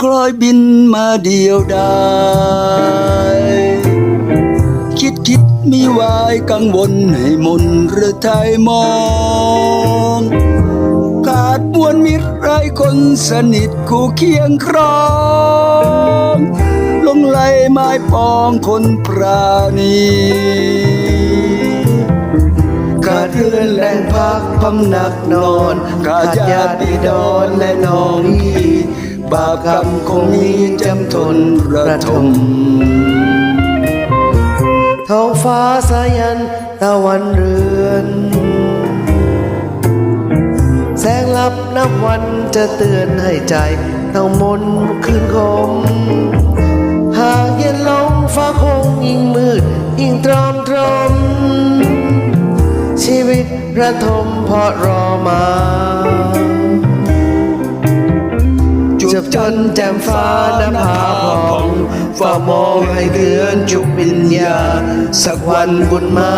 คล้อยบินมาเดียวดายคิดคิดมีวายกังวลให้มนหรือไทยมอง ขาดมวลมิตรไรคนสนิทคู่เคียงครองลงไหลไม้ปองคนปราณีขาดเรือนแหล่งพักพำนักนอน ขาดญาติบิดรและน้องพี่ บาปกรรมคงมีจำทนระทมท้องฟ้าสายันตะวันเรือน แสงลับนับวันจะเตือนให้ใจต้องมนคืนคม หากเย็นลงฟ้าคงยิ่งมืด ยิ่งตรอมตรม ชีวิตระทมเพราะรอมา บจนแจ่มฟ้านภาผ่องฝ้ามองให้เดือนจุบปิญญา สักวันบุญมา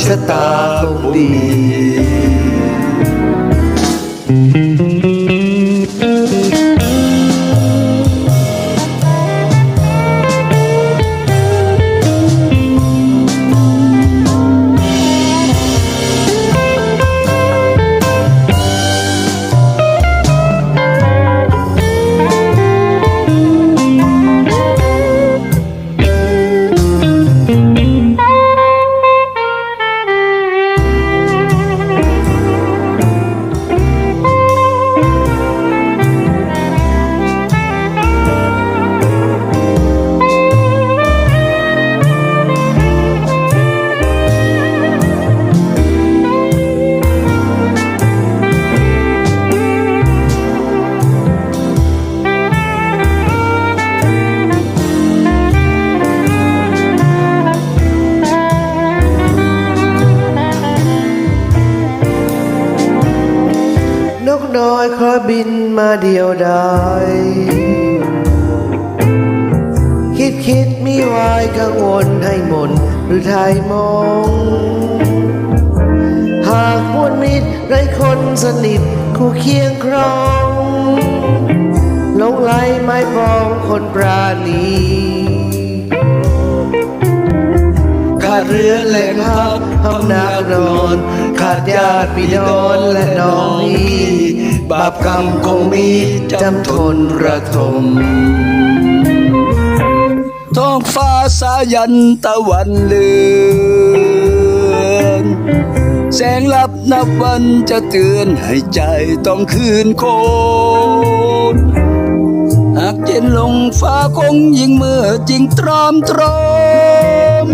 ชะตาคงดี อยคอยบินมาเดียวดายคิดคิดมีวายกังวลให้หมนหรือไทยมอง หากมวลมิตรไรคนสนิทคู่เคียงครองหลงไหลไม้ปองคนปราณีขาดเรือแหล่งพักพำนักนอน ขาดญาติพี่น้องและน้องพี่ บาปกรรมคงมีจำทนระทมท้องฟ้าสายันตะวันเลือนแสงลับนับวันจะเตือนให้ใจต้องคืนโคนหากเย็นลงฟ้าคงยิ่งเมื่อจริงตรอมตรอม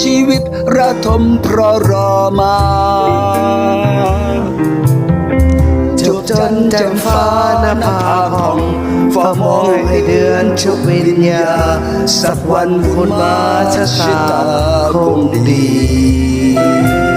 ชีวิตระทมเพราะรอมา จ่มฟ้านภาพองฝ้ามองให้เดือนชุบวิญญา สักวันคุณมาชะตาคงดี